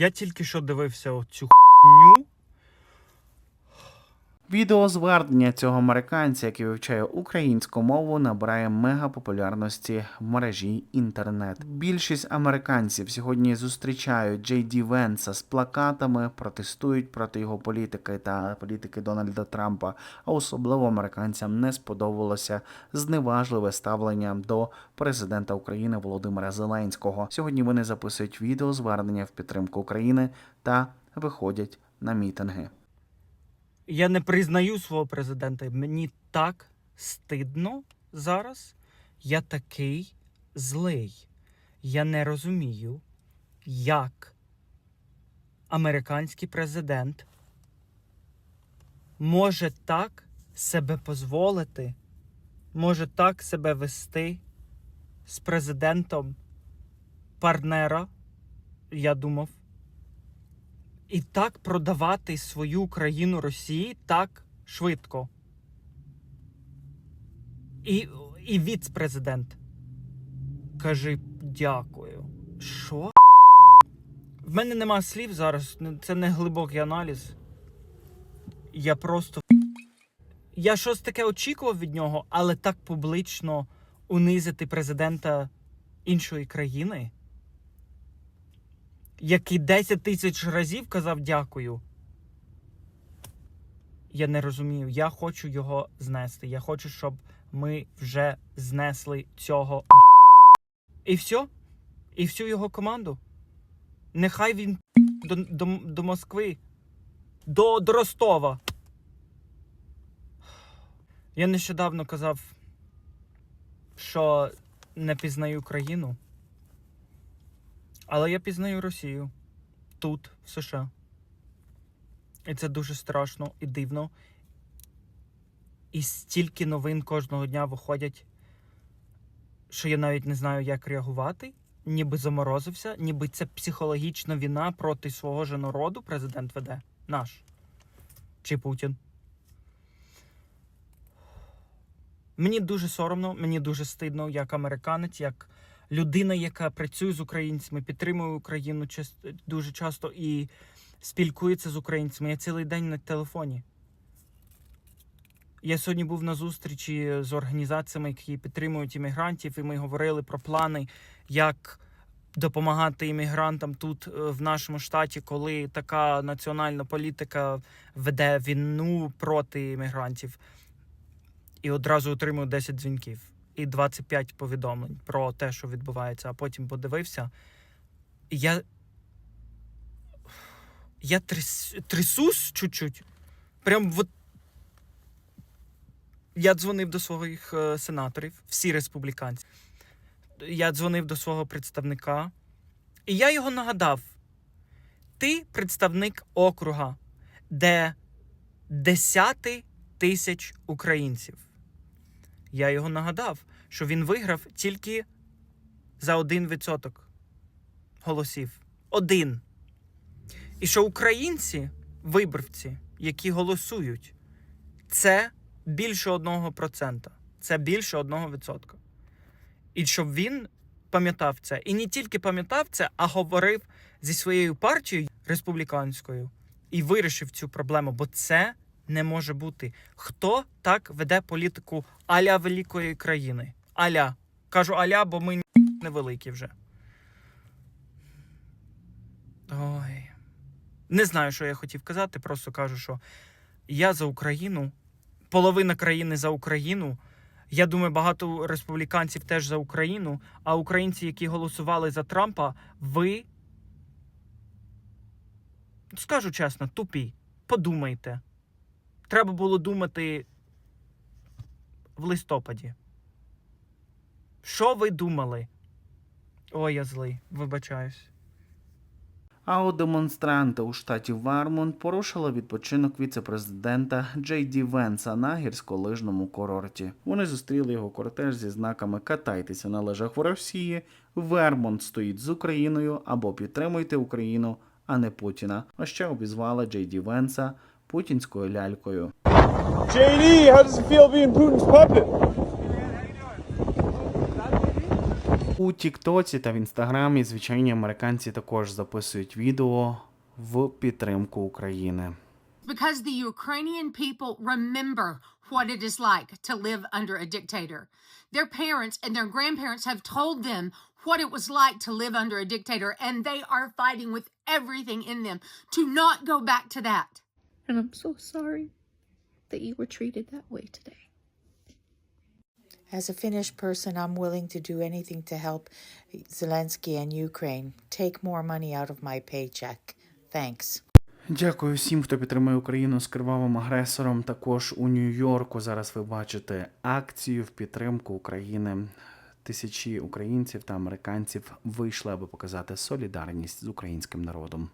Я тільки що дивився оцю хуйню. Відеозвернення цього американця, який вивчає українську мову, набирає мегапопулярності в мережі інтернет. Більшість американців сьогодні зустрічають Джей Ді Венса з плакатами, протестують проти його політики та політики Дональда Трампа. А особливо американцям не сподобалося зневажливе ставлення до президента України Володимира Зеленського. Сьогодні вони записують відеозвернення в підтримку України та виходять на мітинги. Я не признаю свого президента. Мені так стидно зараз. Я такий злий. Я не розумію, як американський президент може так себе дозволити, може так себе вести з президентом партнера, я думав, і так продавати свою країну Росії так швидко. І, і віц-президент каже дякую. Що? В мене нема слів зараз. Це не глибокий аналіз. Я просто. Я щось таке очікував від нього, але так публічно унизити президента іншої країни який 10 тисяч разів казав дякую. Я не розумію. Я хочу його знести. Я хочу, щоб ми вже знесли цього. І все. І всю його команду. Нехай він до, до, до Москви, до, до Ростова. Я нещодавно казав, що не пізнаю країну. Але я пізнаю Росію тут, в США. І це дуже страшно і дивно. І стільки новин кожного дня виходять, що я навіть не знаю, як реагувати. Ніби заморозився, ніби це психологічна війна проти свого ж народу президент веде. Наш. Чи Путін. Мені дуже соромно, мені дуже стидно, як американець, як людина, яка працює з українцями, підтримує Україну дуже часто і спілкується з українцями. Я цілий день на телефоні. Я сьогодні був на зустрічі з організаціями, які підтримують іммігрантів, і ми говорили про плани, як допомагати іммігрантам тут, е, в нашому штаті, коли така національна політика веде війну проти іммігрантів. І одразу отримую 10 дзвінків і 25 повідомлень про те, що відбувається, а потім подивився. Я. Я тряс... трясусь чуть-чуть. Прям от. Я дзвонив до своїх е, сенаторів, всі республіканці. Я дзвонив до свого представника, і я його нагадав: ти представник округа, де десяти тисяч українців. Я його нагадав, що він виграв тільки за 1% голосів. Один. І що українці, виборці, які голосують, це більше 1%. Це більше 1%. І щоб він пам'ятав це. І не тільки пам'ятав це, а говорив зі своєю партією республіканською і вирішив цю проблему, бо це не може бути. Хто так веде політику аля великої країни? Аля. Кажу аля, бо ми невеликі вже. Ой. Не знаю, що я хотів казати, просто кажу, що я за Україну, половина країни за Україну. Я думаю, багато республіканців теж за Україну. А українці, які голосували за Трампа, ви скажу чесно, тупі. Подумайте. Треба було думати в листопаді. Що ви думали? Ой, я злий, вибачаюсь. А от демонстранти у штаті Вермонт порушили відпочинок віце-президента Джей Ді Венса на гірськолижному курорті. Вони зустріли його кортеж зі знаками Катайтеся на лежах в Росії. Вермонт стоїть з Україною або підтримуйте Україну, а не Путіна. А ще обізвали Джей Ді Венса путінською лялькою. JD, how does it feel being Putin's puppet? У Тіктоці та в Інстаграмі звичайні американці також записують відео в підтримку України. because the Ukrainian people remember what it is like to live under a dictator. Their parents and their grandparents have told them what it was like to live under a dictator, and they are fighting with everything in them to not go back to that. And I'm so sorry that you were treated that way today. As a Finnish person, I'm willing to do anything to help Zelensky and Ukraine. Take more money out of my paycheck. Thanks. Дякую всім, хто підтримує Україну з кривавим агресором. Також у Нью-Йорку зараз ви бачите акцію в підтримку України. Тисячі українців та американців вийшли, аби показати солідарність з українським народом.